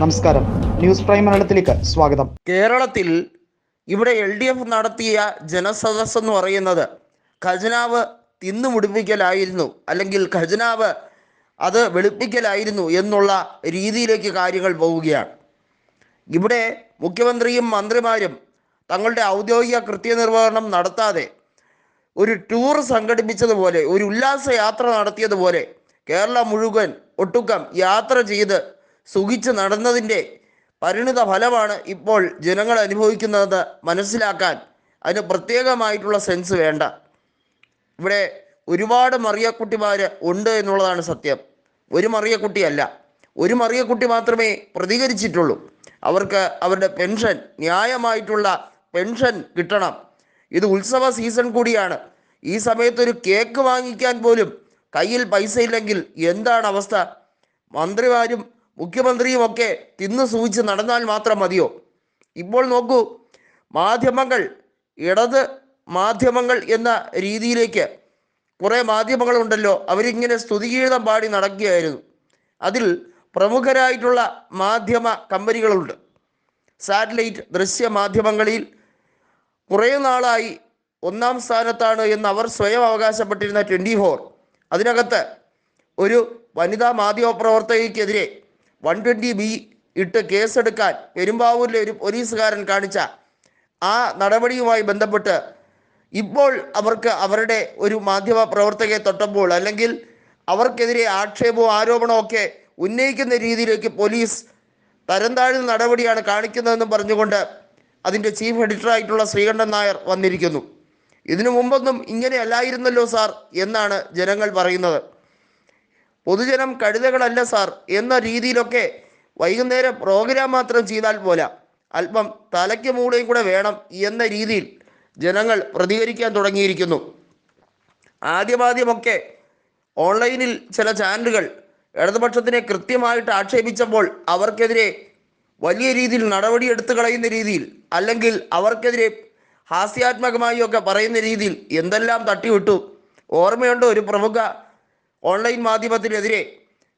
നമസ്കാരം. News prime മലയാളത്തിലേക്ക് സ്വാഗതം. കേരളത്തിൽ ഇവിടെ എൽ ഡി എഫ് നടത്തിയ ജനസദസ് എന്ന് പറയുന്നത് ഖജനാവ് തിന്നു മുടിപ്പിക്കലായിരുന്നു അല്ലെങ്കിൽ ഖജനാവ് അത് വെളുപ്പിക്കലായിരുന്നു എന്നുള്ള രീതിയിലേക്ക് കാര്യങ്ങൾ പോവുകയാണ്. ഇവിടെ മുഖ്യമന്ത്രിയും മന്ത്രിമാരും തങ്ങളുടെ ഔദ്യോഗിക കൃത്യനിർവഹണം നടത്താതെ ഒരു ടൂർ സംഘടിപ്പിച്ചതുപോലെ ഒരു ഉല്ലാസ യാത്ര നടത്തിയതുപോലെ കേരളം മുഴുവൻ ഒട്ടുക്കം യാത്ര ചെയ്ത് സുഖിച്ച് നടന്നതിന്റെ പരിണിത ഫലമാണ് ഇപ്പോൾ ജനങ്ങൾ അനുഭവിക്കുന്നത് മനസ്സിലാക്കാൻ. അതിന് പ്രത്യേകമായിട്ടുള്ള സെൻസ് വേണ്ട. ഇവിടെ ഒരുപാട് മറിയക്കുട്ടിമാർ ഉണ്ട് എന്നുള്ളതാണ് സത്യം. ഒരു മറിയക്കുട്ടിയല്ല. ഒരു മറിയക്കുട്ടി മാത്രമേ പ്രതികരിച്ചിട്ടുള്ളൂ. അവർക്ക് അവരുടെ പെൻഷൻ ന്യായമായിട്ടുള്ള പെൻഷൻ കിട്ടണം. ഇത് ഉത്സവ സീസൺ കൂടിയാണ്. ഈ സമയത്ത് ഒരു കേക്ക് വാങ്ങിക്കാൻ പോലും കയ്യിൽ പൈസയില്ലെങ്കിൽ എന്താണ് അവസ്ഥ? മന്ത്രിമാരും മുഖ്യമന്ത്രിയും ഒക്കെ തിന്നു സൂചിച്ച് നടന്നാൽ മാത്രം മതിയോ? ഇപ്പോൾ നോക്കൂ മാധ്യമങ്ങൾ ഇടത് മാധ്യമങ്ങൾ എന്ന രീതിയിലേക്ക് കുറേ മാധ്യമങ്ങളുണ്ടല്ലോ അവരിങ്ങനെ സ്തുതിഗീതം പാടി നടക്കുകയായിരുന്നു. അതിൽ പ്രമുഖരായിട്ടുള്ള മാധ്യമ കമ്പനികളുണ്ട്. സാറ്റലൈറ്റ് ദൃശ്യ മാധ്യമങ്ങളിൽ കുറേ നാളായി ഒന്നാം സ്ഥാനത്താണ് എന്ന് അവർ സ്വയം അവകാശപ്പെട്ടിരുന്ന ട്വന്റി ഫോർ. അതിനകത്ത് ഒരു വനിതാ മാധ്യമ പ്രവർത്തകയ്ക്കെതിരെ വൺ ട്വന്റി ബി ഇട്ട് കേസെടുക്കാൻ പെരുമ്പാവൂരിലെ ഒരു പോലീസുകാരൻ കാണിച്ച ആ നടപടിയുമായി ബന്ധപ്പെട്ട് ഇപ്പോൾ അവർക്ക് അവരുടെ ഒരു മാധ്യമ പ്രവർത്തകയെ തൊട്ടപ്പോൾ അല്ലെങ്കിൽ അവർക്കെതിരെ ആക്ഷേപവും ആരോപണവും ഒക്കെ ഉന്നയിക്കുന്ന രീതിയിലേക്ക് പോലീസ് തരം താഴ്ന്ന നടപടിയാണ് കാണിക്കുന്നതെന്ന് പറഞ്ഞുകൊണ്ട് അതിന്റെ ചീഫ് എഡിറ്ററായിട്ടുള്ള ശ്രീകണ്ഠൻ നായർ വന്നിരിക്കുന്നു. ഇതിനു മുമ്പൊന്നും ഇങ്ങനെയല്ലായിരുന്നല്ലോ സാർ എന്നാണ് ജനങ്ങൾ പറയുന്നത്. പൊതുജനം കഴുതകളല്ല സാർ എന്ന രീതിയിലൊക്കെ വൈകുന്നേരം പ്രോഗ്രാം മാത്രം ചെയ്താൽ പോരാ. അല്പം തലയ്ക്ക് മൂളയും കൂടെ വേണം എന്ന രീതിയിൽ ജനങ്ങൾ പ്രതികരിക്കാൻ തുടങ്ങിയിരിക്കുന്നു. ആദ്യമാദ്യമൊക്കെ ഓൺലൈനിൽ ചില ചാനലുകൾ ഇടതുപക്ഷത്തിനെ കൃത്യമായിട്ട് ആക്ഷേപിച്ചപ്പോൾ അവർക്കെതിരെ വലിയ രീതിയിൽ നടപടി എടുത്തു കളയുന്ന രീതിയിൽ അല്ലെങ്കിൽ അവർക്കെതിരെ ഹാസ്യാത്മകമായി ഒക്കെ പറയുന്ന രീതിയിൽ എന്തെല്ലാം തട്ടിവിട്ടു. ഓർമ്മയുണ്ടോ ഒരു പ്രമുഖ ഓൺലൈൻ മാധ്യമത്തിനെതിരെ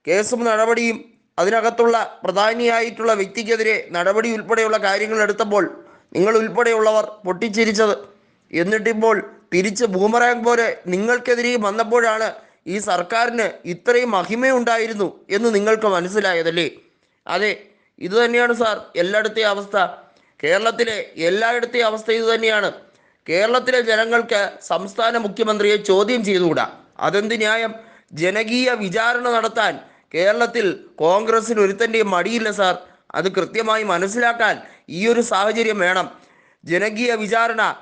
കേസും നടപടിയും അതിനകത്തുള്ള പ്രധാനിയായിട്ടുള്ള വ്യക്തിക്കെതിരെ നടപടി ഉൾപ്പെടെയുള്ള കാര്യങ്ങൾ എടുത്തപ്പോൾ നിങ്ങൾ ഉൾപ്പെടെയുള്ളവർ പൊട്ടിച്ചിരിച്ചത്. എന്നിട്ടിപ്പോൾ തിരിച്ച് ബൂമറാങ് പോലെ നിങ്ങൾക്കെതിരെയും വന്നപ്പോഴാണ് ഈ സർക്കാരിന് ഇത്രയും മഹിമയുണ്ടായിരുന്നു എന്ന് നിങ്ങൾക്ക് മനസ്സിലായതല്ലേ? അതെ ഇതുതന്നെയാണ് സാർ. എല്ലായിടത്തെയും അവസ്ഥ. കേരളത്തിലെ എല്ലായിടത്തെയും അവസ്ഥ ഇതുതന്നെയാണ് കേരളത്തിലെ ജനങ്ങൾക്ക് സംസ്ഥാന മുഖ്യമന്ത്രിയെ ചോദ്യം ചെയ്തുകൂടാ? അതെന്ത് ന്യായം? ജനകീയ വിചാരണ നടത്താൻ കേരളത്തിൽ കോൺഗ്രസിന് ഒരുത്തന്റെയും മടിയില്ല സാർ. അത് കൃത്യമായി മനസ്സിലാക്കാൻ ഈ ഒരു സാഹചര്യം വേണം. ജനകീയ വിചാരണ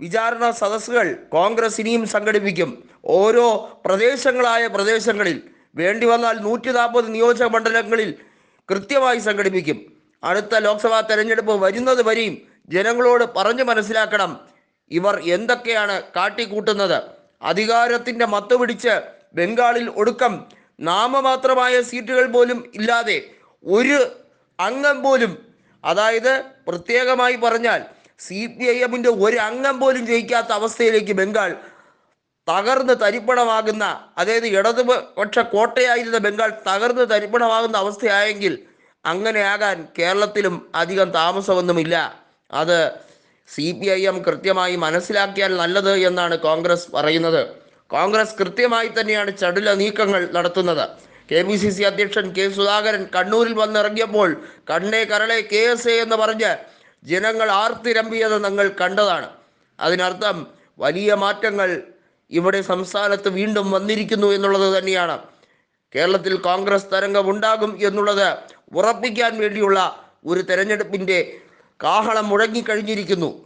വിചാരണ സദസ്സുകൾ കോൺഗ്രസ് ഇനിയും സംഘടിപ്പിക്കും. ഓരോ പ്രദേശങ്ങളായ പ്രദേശങ്ങളിൽ വേണ്ടി വന്നാൽ നൂറ്റി നാൽപ്പത് നിയോജക മണ്ഡലങ്ങളിൽ കൃത്യമായി സംഘടിപ്പിക്കും. അടുത്ത ലോക്സഭാ തെരഞ്ഞെടുപ്പ് വരുന്നത് വരെയും ജനങ്ങളോട് പറഞ്ഞു മനസ്സിലാക്കണം. ഇവർ എന്തൊക്കെയാണ് കാട്ടിക്കൂട്ടുന്നത്? അധികാരത്തിന്റെ മത്ത് പിടിച്ച് ബംഗാളിൽ ഒടുക്കം നാമമാത്രമായ സീറ്റുകൾ പോലും ഇല്ലാതെ ഒരു അംഗം പോലും അതായത് പ്രത്യേകമായി പറഞ്ഞാൽ സി പി ഐ എമ്മിന്റെ ഒരു അംഗം പോലും ജയിക്കാത്ത അവസ്ഥയിലേക്ക് ബംഗാൾ തകർന്ന് തരിപ്പണമാകുന്ന അതായത് ഇടതുപക്ഷ കോട്ടയായിരുന്ന ബംഗാൾ തകർന്ന് തരിപ്പണമാകുന്ന അവസ്ഥയായെങ്കിൽ അങ്ങനെയാകാൻ കേരളത്തിലും അധികം താമസമൊന്നുമില്ല. അത് സി പി ഐ എം കൃത്യമായി മനസ്സിലാക്കിയാൽ നല്ലത് എന്നാണ് കോൺഗ്രസ് പറയുന്നത്. കോൺഗ്രസ് കൃത്യമായി തന്നെയാണ് ചടുല നീക്കങ്ങൾ നടത്തുന്നത്. കെ പി സി സി അധ്യക്ഷൻ കെ സുധാകരൻ കണ്ണൂരിൽ വന്നിറങ്ങിയപ്പോൾ കണ്ണേ കരളെ കെ എസ് എ എന്ന് പറഞ്ഞ് ജനങ്ങൾ ആർത്തിരമ്പിയത് നിങ്ങൾ കണ്ടതാണ്. അതിനർത്ഥം വലിയ മാറ്റങ്ങൾ ഇവിടെ സംസ്ഥാനത്ത് വീണ്ടും വന്നിരിക്കുന്നു എന്നുള്ളത് തന്നെയാണ്. കേരളത്തിൽ കോൺഗ്രസ് തരംഗം ഉണ്ടാകും എന്നുള്ളത് ഉറപ്പിക്കാൻ വേണ്ടിയുള്ള ഒരു തെരഞ്ഞെടുപ്പിന്റെ കാഹളം മുഴങ്ങിക്കഴിഞ്ഞിരിക്കുന്നു